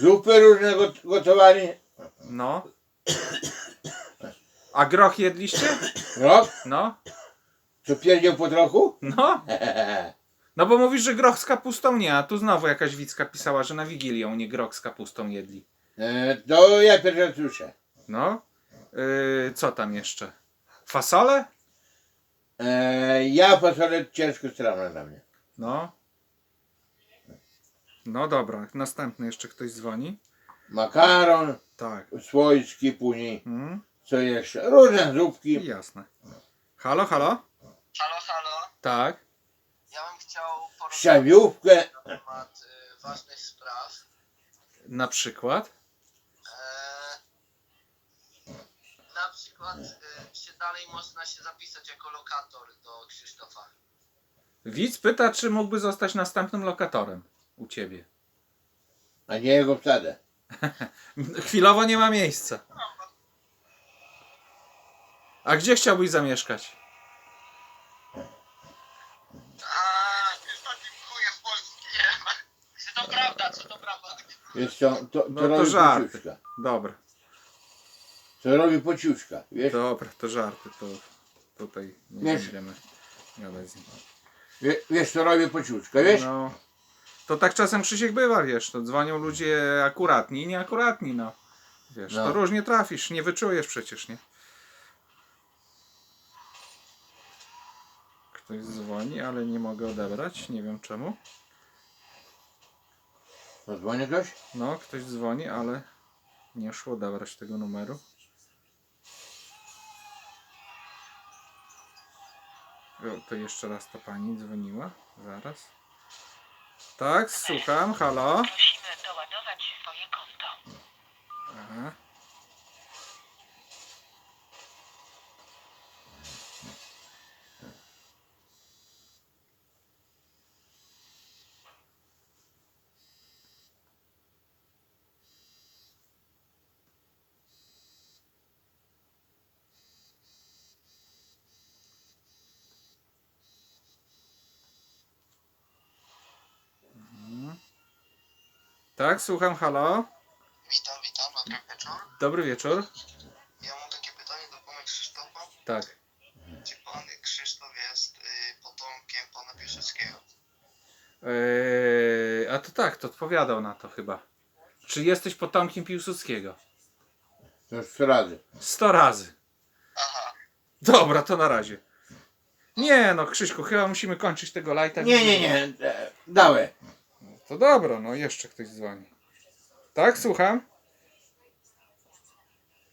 Zupy różne got- gotowali. No. A groch jedliście? Rok? No. Co pierdział po trochu? No. No bo mówisz, że groch z kapustą nie, a tu znowu jakaś widzka pisała, że na Wigilię nie groch z kapustą jedli. E, to ja pierwszy raz słyszę. No. Yy, co tam jeszcze? Fasole? E, ja fasolę ciężko strawna dla mnie. No. No dobra, następny jeszcze ktoś dzwoni. Makaron, Tak. słoiczki później. Mm, Co jeszcze? Różne zupki. jasne. Halo, halo? Halo, halo. Tak. Ja bym chciał porozmawiać Szczawiówkę. na temat y, ważnych spraw. Na przykład? E, na przykład, y, czy dalej można się zapisać jako lokator do Krzysztofa? Widz pyta, czy mógłby zostać następnym lokatorem u ciebie. A nie jego wsadę. Chwilowo nie ma miejsca. A gdzie chciałbyś zamieszkać? A, jest takim chujem polskim. Czy to prawda, czy to prawda? To, to, to No to robi żarty. pociuszka. Dobra, To robi pociuszka. Wiesz? dobra, to żarty, to tutaj nie Wiesz- będziemy gadać z nim. Wie, wiesz, to robi pociuszka, wiesz? No, to tak czasem Krzysiek bywa, wiesz, to dzwonią ludzie akuratni i nieakuratni, no. Wiesz, No. to różnie trafisz, nie wyczujesz przecież, nie? Ktoś dzwoni, ale nie mogę odebrać, nie wiem czemu. Zadzwoni ktoś? No, ktoś dzwoni, ale nie szło odebrać tego numeru. O, to jeszcze raz ta pani dzwoniła. Zaraz. Tak, słucham, halo. Musimy doładować swoje konto. Tak, słucham, halo. Witam, witam, dobry wieczór. Dobry wieczór. Ja mam takie pytanie do pana Krzysztofa. Tak. Czy pan Krzysztof jest y, potomkiem pana Piłsudskiego? Eee, a to tak, to odpowiadał na to chyba. Czy jesteś potomkiem Piłsudskiego? To już trzy razy. Sto razy. Aha. Dobra, to na razie. Nie no, Krzyśku, chyba musimy kończyć tego lajta. Nie, nie, nie. e, Dawaj. To dobra, no jeszcze ktoś dzwoni. Tak, słucham?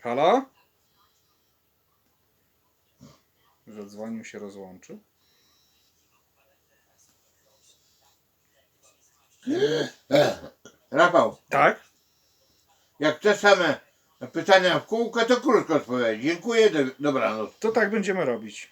Halo? Zadzwonił się, rozłączył. Rafał, Tak? jak te same pytania w kółko, to krótko odpowiedź. Dziękuję, do, dobranoc. To tak będziemy robić.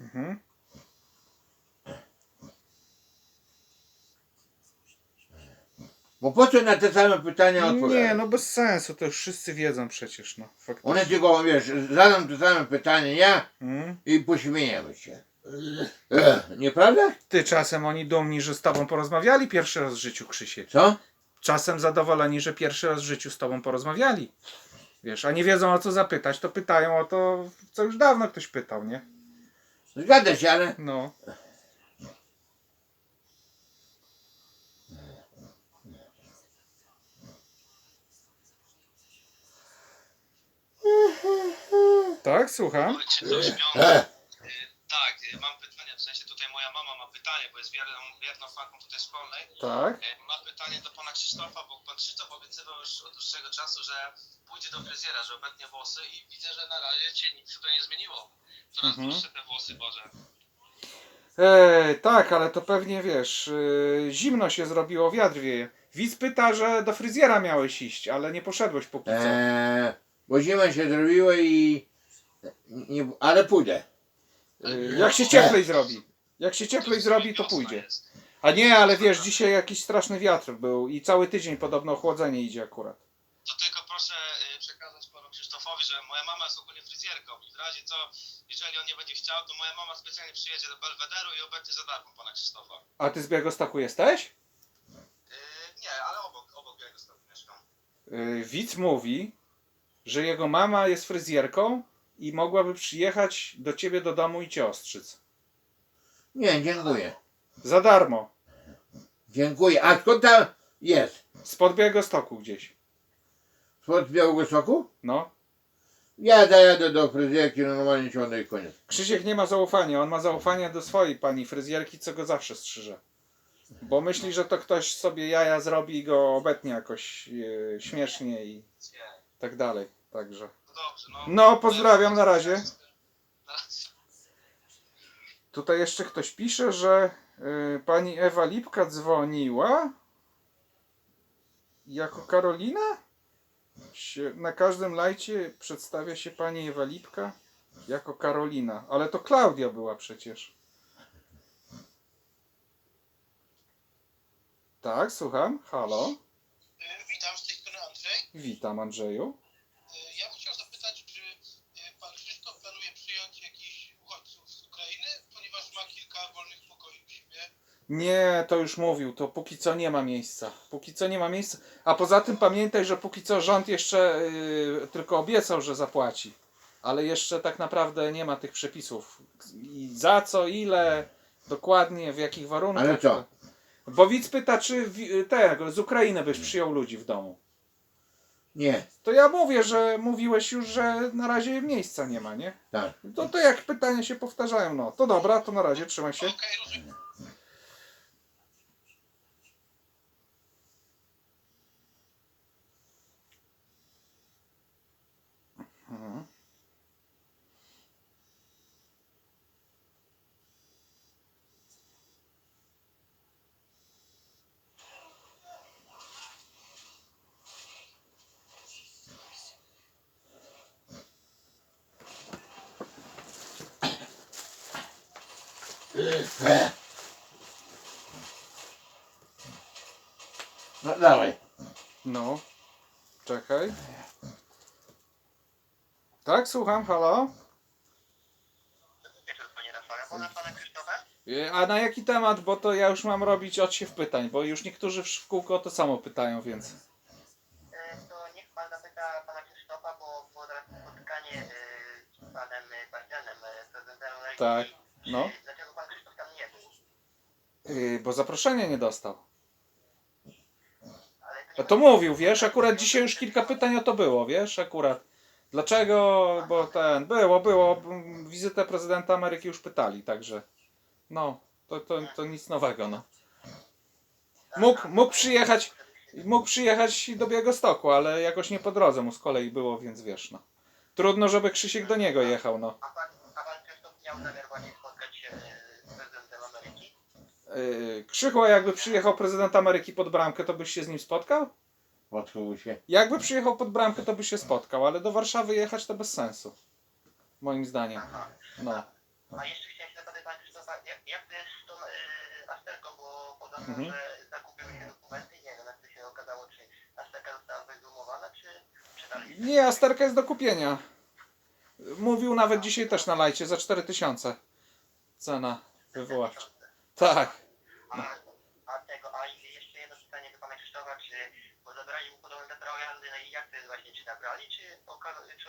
Mhm. Bo po co na te same pytania odpowiadać? Nie, no bez sensu, to już wszyscy wiedzą przecież, no. Faktycznie. One tylko, wiesz, zadam te same pytanie ja Mm. i pośmiejemy się. Nieprawda? Ty czasem oni dumni, że z tobą porozmawiali pierwszy raz w życiu, Krzysiek. Co? Czasem zadowoleni, że pierwszy raz w życiu z tobą porozmawiali. Wiesz, a nie wiedzą o co zapytać, to pytają o to, co już dawno ktoś pytał, nie? Zgadza się, ale No. Tak, słucham. Czy e, Tak, y, mam pytanie, w sensie tutaj moja mama ma pytanie, bo jest wierną, wierną fanką tutaj szkolnej. Tak. E, Ma pytanie do pana Krzysztofa, bo pan Krzysztof obiecywał już od dłuższego czasu, że pójdzie do fryzjera, że obetnie włosy i widzę, że na razie się nic tutaj nie zmieniło. Coraz Mhm. dłuższe te włosy, Boże. E, tak, ale to pewnie wiesz, zimno się zrobiło, wiatr wieje. Widz pyta, że do fryzjera miałeś iść, ale nie poszedłeś póki co. e, bo zima się zrobiła i... Nie, ale pójdę. E, jak się cieplej zrobi. Jak się cieplej zrobi, to pójdzie. A nie, ale wiesz, dzisiaj jakiś straszny wiatr był i cały tydzień podobno ochłodzenie idzie akurat. To tylko proszę y, przekazać panu Krzysztofowi, że moja mama jest ogólnie fryzjerką i w razie co, jeżeli on nie będzie chciał, to moja mama specjalnie przyjedzie do Belwederu i obetnie za darmo pana Krzysztofa. A ty z Białegostoku jesteś? Yy, nie, ale Yy, widz mówi, że jego mama jest fryzjerką i mogłaby przyjechać do ciebie do domu i cię ostrzyc. Nie, dziękuję. Za darmo. Dziękuję. A skąd tam jest? Spod Białegostoku gdzieś. Spod Białegostoku? No. Ja zajadę do fryzjerki, no normalnie ciągnę i koniec. Krzysiek nie ma zaufania. On ma zaufanie do swojej pani fryzjerki, co go zawsze strzyże. Bo myśli, że to ktoś sobie jaja zrobi i go obetnie jakoś e, śmiesznie i tak dalej. Także. No dobrze, no. No, pozdrawiam, na razie. Na razie. Tutaj jeszcze ktoś pisze, że y, pani Ewa Lipka dzwoniła jako Karolina? Się, na każdym lajcie przedstawia się pani Ewa Lipka jako Karolina, ale to Klaudia była przecież. Tak, słucham. Halo. Y, Witam, z tej strony Andrzej. Witam Andrzeju. Nie, to już mówił, to póki co nie ma miejsca. Póki co nie ma miejsca. A poza tym pamiętaj, że póki co rząd jeszcze yy, tylko obiecał, że zapłaci. Ale jeszcze tak naprawdę nie ma tych przepisów. I za co, ile, dokładnie, w jakich warunkach. Ale co? Bo widz pyta, czy tego, z Ukrainy byś przyjął ludzi w domu. Nie, To ja mówię, że mówiłeś już, że na razie miejsca nie ma, nie? tak. To, to jak pytania się powtarzają, no. To dobra, to na razie, trzymaj się. No dawaj. No, czekaj. Tak, słucham, halo? Y, A na jaki temat? Bo to ja już mam robić odsiew pytań, bo już niektórzy w kółko to samo pytają, więc. To niech pan zapyta pana Krzysztofa, bo było teraz spotkanie z panem Bastianem, prezydentem. Tak, no. Dlaczego pan Krzysztof tam nie był? Yy, bo zaproszenia nie dostał. A to mówił, wiesz, akurat dzisiaj już kilka pytań o to było, wiesz, akurat. Dlaczego? Bo ten, było, było, m, wizytę prezydenta Ameryki już pytali, także. No, to, to, to nic nowego, no. Mógł, mógł przyjechać, mógł przyjechać do Białegostoku, ale jakoś nie po drodze mu z kolei było, więc wiesz, no. Trudno, żeby Krzysiek do niego jechał, no. A pan, a pan miał zamiar spotkać się e, z prezydentem Ameryki? Yy, Krzychu, a jakby przyjechał prezydent Ameryki pod bramkę, to byś się z nim spotkał? Podchowuj się. Jakby przyjechał pod bramkę, to by się spotkał, ale do Warszawy jechać to bez sensu. Moim zdaniem. Aha. No. A jeszcze chciałem się zapytać pana Krzysztofa, jak, jak to jest z tą e, Asterką, bo podobno, Mhm. że zakupiły się dokumenty, nie wiem jak to się okazało, czy Asterka została wyzumowana, czy, czy dalej? Nie, Asterka jest do kupienia. Mówił nawet dzisiaj też na lajcie za 4000. Cena wywoławcza. Tak. A, a tego, a i jeszcze jedno pytanie do pana Krzysztofa, czy bo zabrali mu podobno prawo jazdy, no i jak to jest właśnie, czy zabrali, czy, czy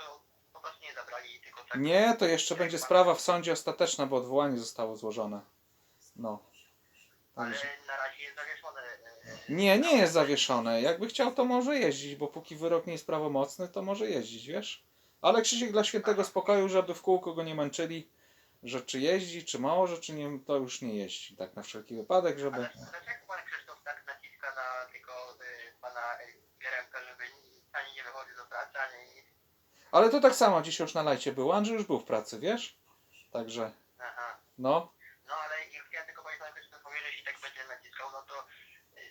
po prostu nie zabrali, tylko tak? Nie, to jeszcze będzie sprawa w sądzie ostateczna, bo odwołanie zostało złożone. No. Ale na razie jest zawieszone. e, Nie, nie jest zawieszone. Jakby chciał, to może jeździć, bo póki wyrok nie jest prawomocny, to może jeździć, wiesz? Ale Krzysiek dla świętego spokoju, żeby w kółko go nie męczyli, że czy jeździ, czy mało, że czy nie, to już nie jeździ. Tak na wszelki wypadek, żeby... Ale dlaczego pan Krzysztof tak naciska na tego e, pana Geremka, żeby ani nie wychodzi do pracy, ani nic? Ale to tak samo dzisiaj już na lajcie było. Andrzej już był w pracy, wiesz? Także, Aha. no. No ale ja chciałem tylko powiedzieć panu Krzysztofowi, że jeśli tak będzie naciskał, no to e,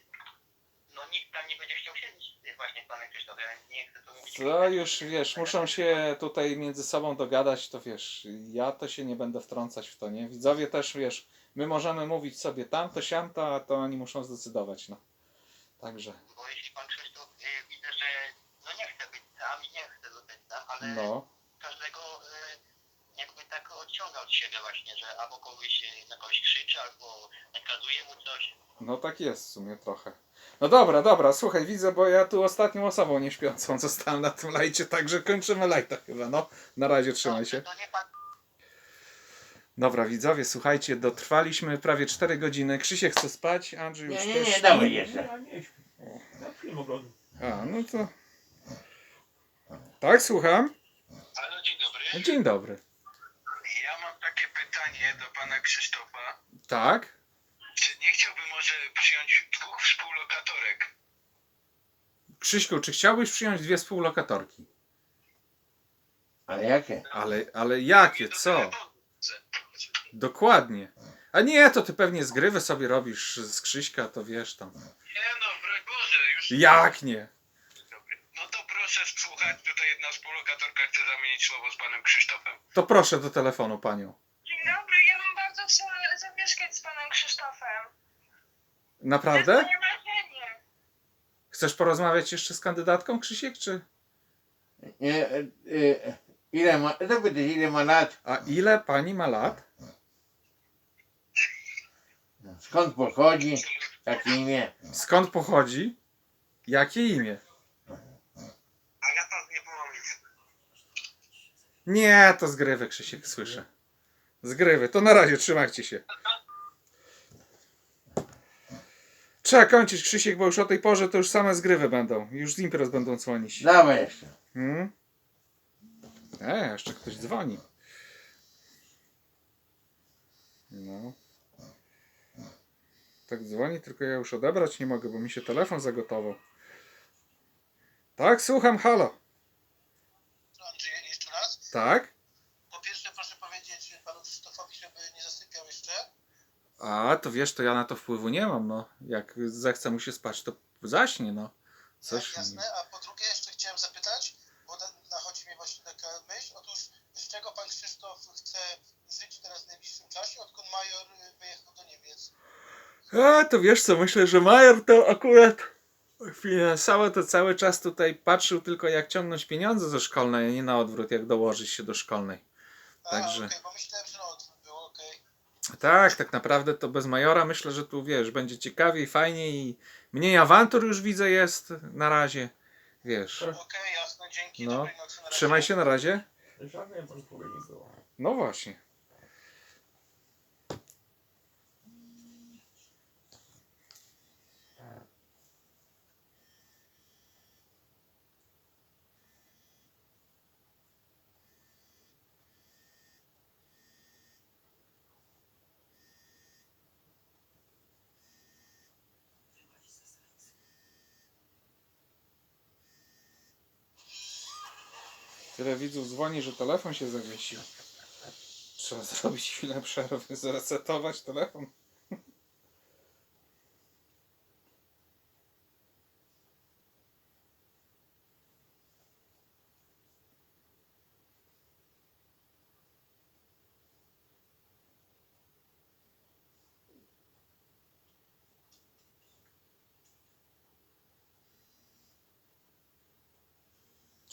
no nikt tam nie będzie chciał siedzieć e, właśnie Krzysztofem. Ja nie chcę tu mówić... To już, wiesz, muszą się tutaj między sobą dogadać, to wiesz, ja to się nie będę wtrącać w to, nie? Widzowie też, wiesz, my możemy mówić sobie tamto, siamto, a to oni muszą zdecydować, no. Także, Bo jeśli pan Krzysztof e, widzę, że no nie chce być tam i nie chce zostać tam, ale no. każdego e, jakby tak odciąga od siebie właśnie, że albo kogoś e, na kogoś krzyczy, albo nakazuje mu coś. No tak jest w sumie trochę. No dobra, dobra, słuchaj, widzę, bo ja tu ostatnią osobą nieśpiącą zostałem na tym lajcie, także kończymy lajta chyba, no. Na razie, trzymaj się. Dobra, widzowie, słuchajcie, dotrwaliśmy prawie 4 godziny. Krzysiek chce spać, Andrzej już Nie, nie, też nie, śpi. dawaj jeszcze. Ja nie śpię. Na film oglądam. A, no to... Tak, słucham? Halo, dzień dobry. Dzień dobry. Ja mam takie pytanie do pana Krzysztofa. Tak? Czy nie chciałby może przyjąć dwóch współlokatorek? Krzyśku, czy chciałbyś przyjąć dwie współlokatorki? Ale jakie? Ale, ale jakie, co? Dokładnie. A nie, to ty pewnie zgrywy sobie robisz z Krzyśka, to wiesz tam. Nie no, broń Boże, już... Jak nie? No to proszę słuchać, tutaj jedna współlokatorka chce zamienić słowo z panem Krzysztofem. To proszę do telefonu panią. Dzień dobry, ja bym bardzo chciała zamieszkać z panem Krzysztofem. Naprawdę? To nie marzenie. Chcesz porozmawiać jeszcze z kandydatką, Krzysiek, czy? Nie, e, e, ile ma, zapytaj, ile ma lat, A ile pani ma lat? skąd pochodzi, jakie imię. Skąd pochodzi? Jakie imię? Agata z Niepołomic. Nie, to zgrywy, Krzysiek, słyszę. Zgrywy. To na razie, trzymajcie się. Trzeba kończyć, Krzysiek, bo już o tej porze to już same zgrywy będą. Już z imprez będą dzwonić. Dawaj jeszcze. Hmm? E, jeszcze ktoś dzwoni. No. Tak dzwoni, tylko ja już odebrać nie mogę, bo mi się telefon zagotował. Tak, słucham, halo. Andrzej, jeszcze raz. Tak? Po pierwsze proszę powiedzieć panu Krzysztofowi, żeby nie zasypiał jeszcze. A, to wiesz, to ja na to wpływu nie mam, no. Jak zechce mu się spać, to zaśnie, no. Coś. Jasne, a po drugie jeszcze chciałem zapytać, bo na- nachodzi mnie właśnie taka myśl, otóż z czego pan Krzysztof chce żyć teraz w najbliższym czasie, odkąd major y, wyjechał do Niemiec? A, to wiesz co, myślę, że Major to akurat finansowo to cały czas tutaj patrzył tylko jak ciągnąć pieniądze ze szkolnej, a nie na odwrót, jak dołożyć się do szkolnej. A, Także- okej, bo myślałem, że na odwrót. Tak, tak naprawdę to bez Majora myślę, że tu wiesz, będzie ciekawiej, fajniej i mniej awantur już widzę jest na razie. Wiesz. Okej, jasne, dzięki, No. dobrej nocy, na razie. Trzymaj się na razie. Żadnej podpowiedzi nie było. No właśnie. Tyle widzów dzwoni, że telefon się zawiesił. Trzeba zrobić chwilę przerwy, zresetować telefon.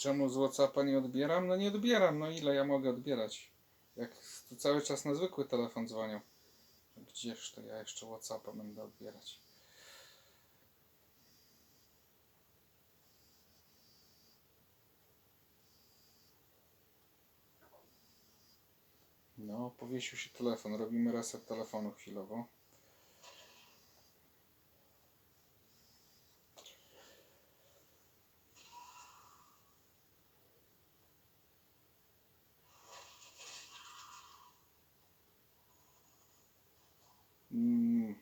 Czemu z Whatsappa nie odbieram? No nie odbieram, no ile ja mogę odbierać? Jak tu cały czas na zwykły telefon dzwonią. Gdzież to ja jeszcze Whatsappa będę odbierać? No, powiesił się telefon. Robimy reset telefonu chwilowo. Mm,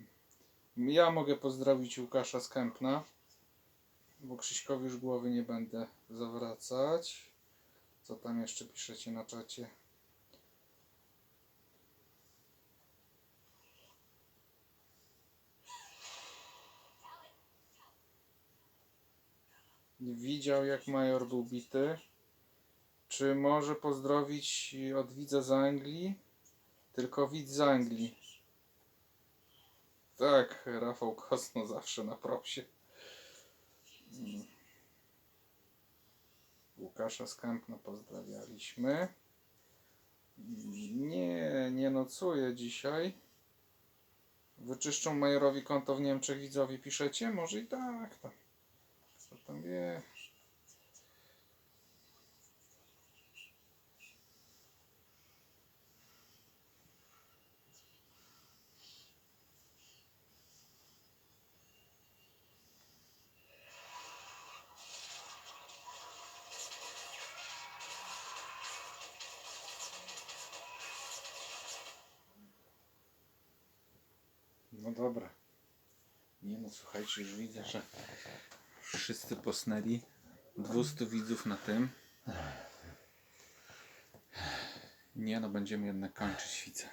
Ja mogę pozdrowić Łukasza z Kępna, bo Krzyśkowi już głowy nie będę zawracać. Co tam jeszcze piszecie na czacie? Widział jak major był bity. Czy może pozdrowić od widza z Anglii? Tylko widz z Anglii. Tak, Rafał Kosno zawsze na propsie. Mm. Łukasza z Kępna pozdrawialiśmy. Nie, nie nocuję dzisiaj. Wyczyszczą majorowi konto w Niemczech widzowie piszecie? Może i tak. Tam. No dobra. Nie no, słuchajcie, już widzę, że wszyscy posnęli. 200 widzów na tym. Nie no, będziemy jednak kończyć świcę.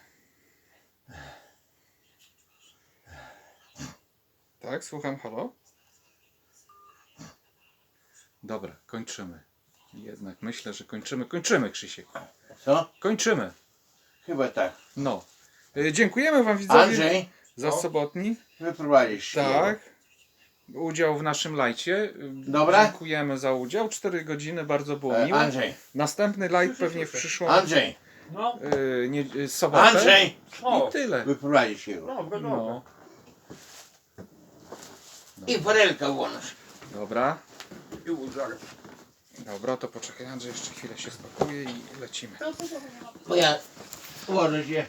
Tak, słucham, halo? Dobra, kończymy. Jednak myślę, że kończymy. Kończymy, Krzysiek. Co? Kończymy. Chyba tak. No. Y, Dziękujemy Wam widzowie Andrzej, za sobotni. wyprowadzisz się. Tak. Udział w naszym lajcie. Dobra. Dziękujemy za udział. 4 godziny, bardzo było E, miło. Andrzej, Następny live pewnie w przyszłą Andrzej, No, y, nie, y, sobotę. Andrzej, I tyle. wyprowadzisz się. no, gotowe. No. I forelka włącz. Dobra. I łóżar. Dobra, to poczekaj Andrzej, jeszcze chwilę się spakuje i lecimy. Bo ja ułożę się.